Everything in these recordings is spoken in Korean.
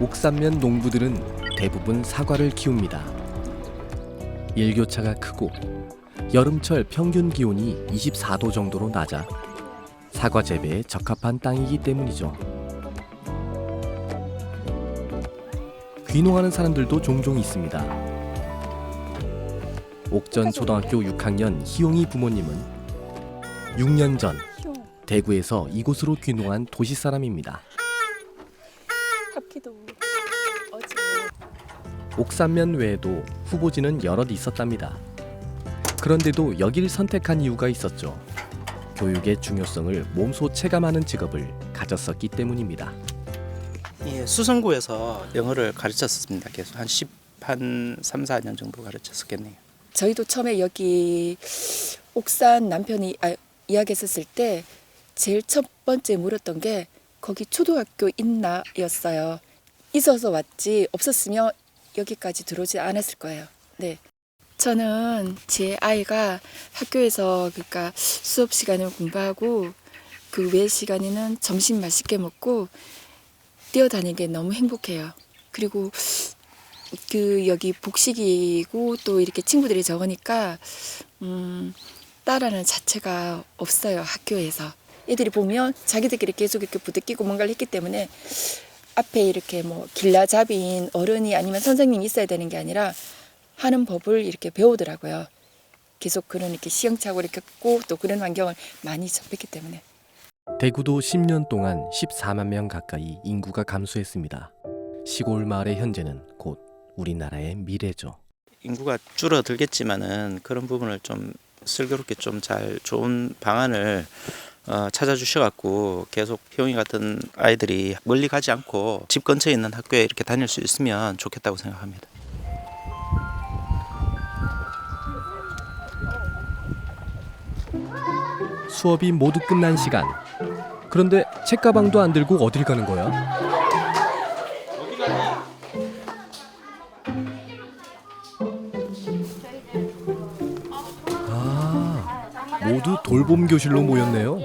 옥산면 농부들은 대부분 사과를 키웁니다. 일교차가 크고 여름철 평균 기온이 24도 정도로 낮아 사과 재배에 적합한 땅이기 때문이죠. 귀농하는 사람들도 종종 있습니다. 옥전 초등학교 6학년 희용이 부모님은 6년 전 대구에서 이곳으로 귀농한 도시 사람입니다. 어제 옥산면 외에도 후보지는 여럿 있었답니다. 그런데도 여길 선택한 이유가 있었죠. 교육의 중요성을 몸소 체감하는 직업을 가졌었기 때문입니다. 예, 수성구에서 영어를 가르쳤습니다. 계속 한 10, 한 3, 4년 정도 가르쳤었겠네요. 저희도 처음에 여기 옥산 남편이 아, 이야기했었을 때 제일 첫 번째 물었던 게 거기 초등학교 있나였어요. 있어서 왔지 없었으면 여기까지 들어오지 않았을 거예요. 네. 저는 제 아이가 학교에서 그러니까 수업 시간을 공부하고 그 외 시간에는 점심 맛있게 먹고 뛰어다니는 게 너무 행복해요. 그리고 그 여기 복식이고 또 이렇게 친구들이 적으니까 음 따라하는 자체가 없어요 학교에서 애들이 보면 자기들끼리 계속 이렇게 부대끼고 뭔가를 했기 때문에 앞에 이렇게 뭐 길라잡이인 어른이 아니면 선생님이 있어야 되는 게 아니라 하는 법을 이렇게 배우더라고요. 계속 그런 이렇게 시행착오를 겪고 또 그런 환경을 많이 접했기 때문에 대구도 10년 동안 14만 명 가까이 인구가 감소했습니다. 시골 마을의 현재는 곧 우리나라의 미래죠. 인구가 줄어들겠지만은 그런 부분을 좀 슬기롭게 좀 잘 좋은 방안을 어, 찾아주셔갖고 계속 희용이 같은 아이들이 멀리 가지 않고 집 근처에 있는 학교에 이렇게 다닐 수 있으면 좋겠다고 생각합니다. 수업이 모두 끝난 시간. 그런데 책가방도 안 들고 어딜 가는 거야? 모두 돌봄 교실로 모였네요.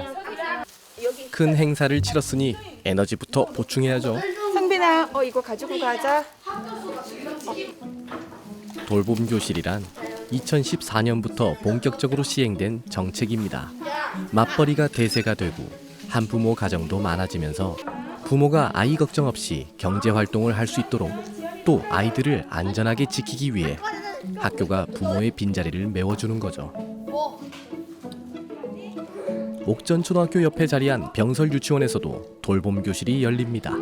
큰 행사를 치렀으니 에너지부터 보충해야죠. 상빈아 어 이거 가지고 가자 돌봄 교실이란 2014년부터 본격적으로 시행된 정책입니다. 맞벌이가 대세가 되고 한부모 가정도 많아지면서 부모가 아이 걱정 없이 경제 활동을 할 수 있도록 또 아이들을 안전하게 지키기 위해 학교가 부모의 빈자리를 메워주는 거죠. 옥전 초등학교 옆에 자리한 병설 유치원에서도 돌봄 교실이 열립니다.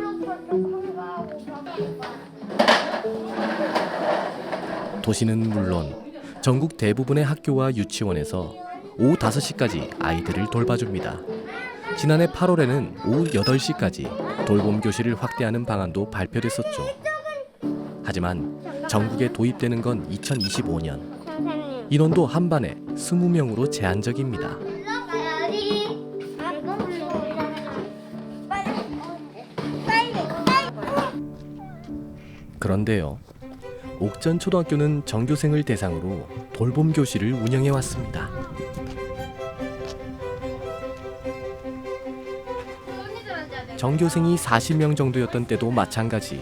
도시는 물론 전국 대부분의 학교와 유치원에서 오후 5시까지 아이들을 돌봐줍니다. 지난해 8월에는 오후 8시까지 돌봄 교실을 확대하는 방안도 발표됐었죠. 하지만 전국에 도입되는 건 2025년. 인원도 한 반에 20명으로 제한적입니다. 그런데요. 옥전 초등학교는 전교생을 대상으로 돌봄 교실을 운영해 왔습니다. 전교생이 40명 정도였던 때도 마찬가지.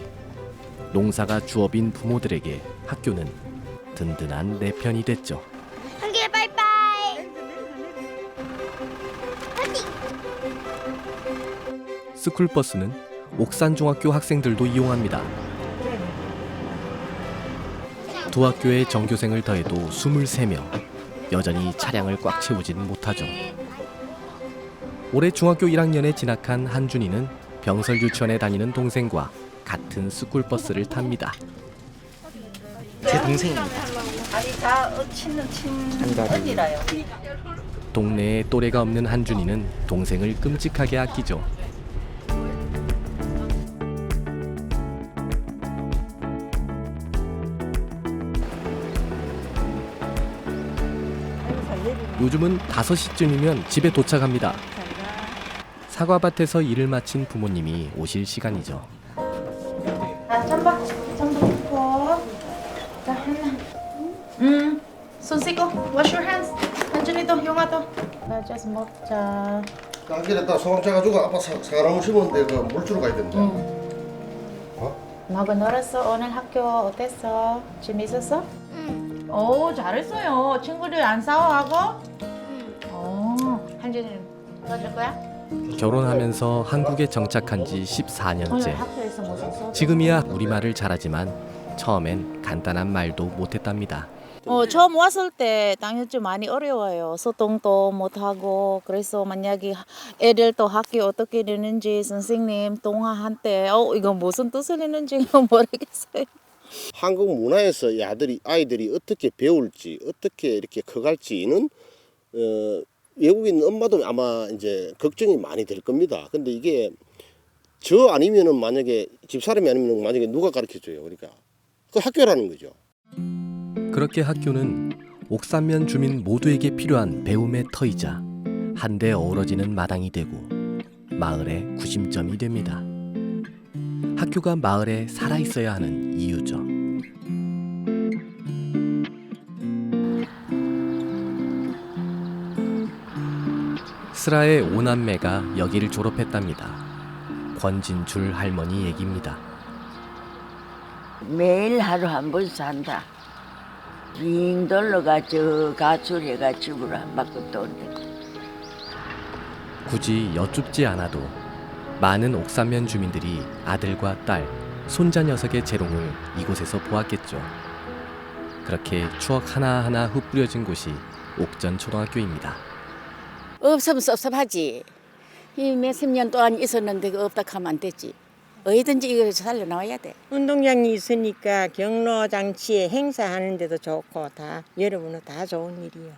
농사가 주업인 부모들에게 학교는 든든한 내 편이 됐죠. 한개 빠이빠이. 스쿨버스는 옥산중학교 학생들도 이용합니다. 두 학교의 전교생을 더해도 23명. 여전히 차량을 꽉 채우지는 못하죠. 올해 중학교 1학년에 진학한 한준이는 병설 유치원에 다니는 동생과 같은 스쿨버스를 탑니다. 제 동생입니다. 아니 다 어, 친은 친. 언니라요. 동네에 또래가 없는 한준이는 동생을 끔찍하게 아끼죠. 요즘은 5시쯤이면 집에 도착합니다. 사과밭에서 일을 마친 부모님이 오실 시간이죠. 아 잠바 잠바 입고. 자 하나. 음. 손 씻고. Wash your hands. 한준이도 용아도. 나 just 먹자. 가길에 딱 소방 차가지고 아빠 사, 사과나무 심었는데 그 물 주러 가야 된다. 엄마가 놀았어. 오늘 학교 어땠어? 재밌었어? 응. 오 잘했어요. 친구들 안 싸워하고? 한준이 도와줄 거야? 결혼하면서 한국에 정착한 지 오늘 14년째. 학교에서 무슨 수업? 지금이야 우리말을 잘하지만 처음엔 간단한 말도 못했답니다. 어, 처음 왔을 때 당연히 좀 많이 어려워요. 소통도 못하고 그래서 만약에 애들 또 학교 어떻게 되는지 선생님 동화한테 어 이거 무슨 뜻을 했는지 모르겠어요. 한국 문화에서 이 아들이 아이들이 어떻게 배울지 어떻게 이렇게 커갈지는 어, 외국인 엄마도 아마 이제 걱정이 많이 될 겁니다. 근데 이게 저 아니면은 만약에 집사람이 아니면 만약에 누가 가르쳐 줘요. 그러니까 그 학교라는 거죠. 그렇게 학교는 옥산면 주민 모두에게 필요한 배움의 터이자 한데 어우러지는 마당이 되고 마을의 구심점이 됩니다. 학교가 마을에 살아 있어야 하는 이유죠. 스라의 오남매가 여기를 졸업했답니다. 권진줄 할머니 얘기입니다. 매일 하루 한 번 산다. 빙 돌러가 저 가출해가 집으로 한 바퀴 돈다. 굳이 여쭙지 않아도 많은 옥산면 주민들이 아들과 딸, 손자 녀석의 재롱을 이곳에서 보았겠죠. 그렇게 추억 하나하나 흩뿌려진 곳이 옥전 초등학교입니다. 없으면 섭섭하지. 이 몇십 년 동안 있었는데 그 없다 하면 안 되지. 어디든지 이거 살려 나와야 돼. 운동장이 있으니까 경로 장치에 행사하는 데도 좋고 다 여러분은 다 좋은 일이요.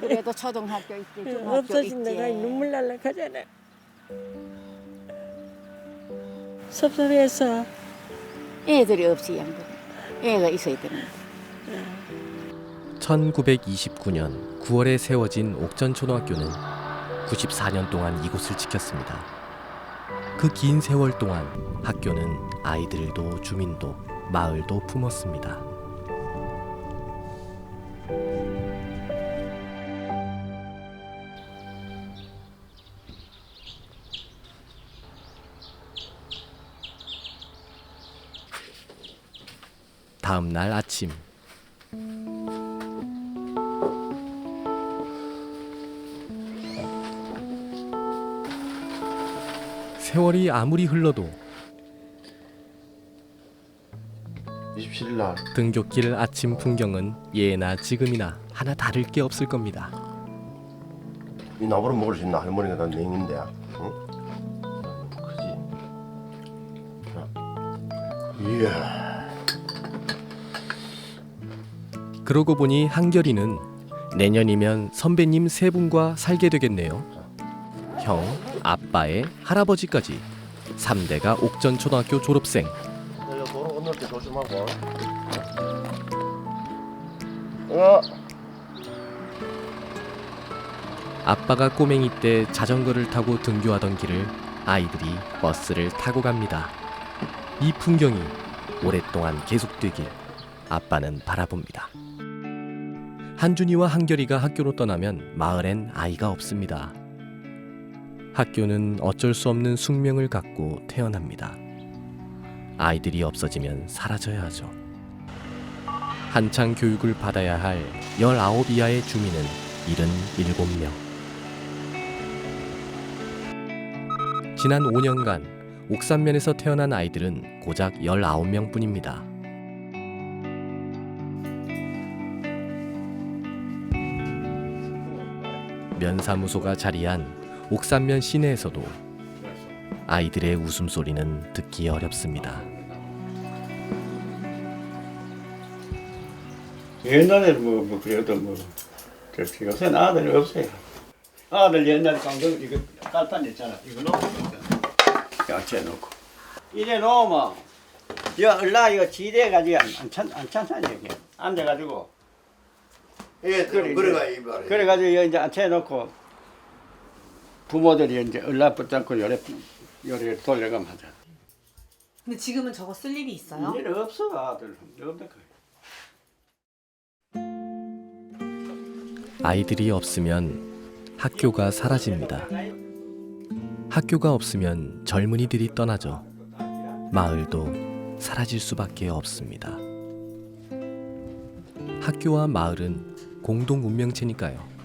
그래도 초등학교 있지, 중학교 없어진다가 있지. 눈물 날라 하잖아. 섭섭해서 애들이 없이 양들. 애가 있어야 되는. 1929년 9월에 세워진 옥전 초등학교는 94년 동안 이곳을 지켰습니다. 그 긴 세월 동안 학교는 아이들도 주민도 마을도 품었습니다. 다음 날 아침 세월이 아무리 흘러도 27일 날 등굣길 아침 풍경은 예나 지금이나 하나 다를 게 없을 겁니다. 이 나무를 먹을 수 있나 할머니가 다 냉인데, 응? 자. 이야. 그러고 보니 한결이는 내년이면 선배님 세 분과 살게 되겠네요. 형, 아빠의 할아버지까지 3대가 옥전 초등학교 졸업생. 도로 건널 때 조심하고. 어. 아빠가 꼬맹이 때 자전거를 타고 등교하던 길을 아이들이 버스를 타고 갑니다. 이 풍경이 오랫동안 계속되길 아빠는 바라봅니다. 한준이와 한결이가 학교로 떠나면 마을엔 아이가 없습니다. 학교는 어쩔 수 없는 숙명을 갖고 태어납니다. 아이들이 없어지면 사라져야 하죠. 한창 교육을 받아야 할 19 이하의 주민은 77명. 지난 5년간 옥산면에서 태어난 아이들은 고작 19명 뿐입니다. 면사무소가 자리한 옥산면 시내에서도 아이들의 웃음소리는 듣기 어렵습니다. 옛날에 뭐, 뭐 그래도 뭐 그렇지 요새는 아들이 없어요. 아들 옛날에 강동 이거 깔판 있잖아. 이거 놓고 야채 놓고 이래 놓으면 야 얼라 이거 지대 가지고 안찬 안찬찬 이게 앉아 가지고 예, 그래, 그래가 이 말이야. 그래 가지고 이거 이제 앉혀 놓고 부모들이 이제 연락붙지 않고 요래 요래 돌려가면 하자. 근데 지금은 저거 쓸 일이 있어요? 일 없어 아들 없다 아이들이 없으면 학교가 사라집니다. 학교가 없으면 젊은이들이 떠나죠. 마을도 사라질 수밖에 없습니다. 학교와 마을은 공동 운명체니까요.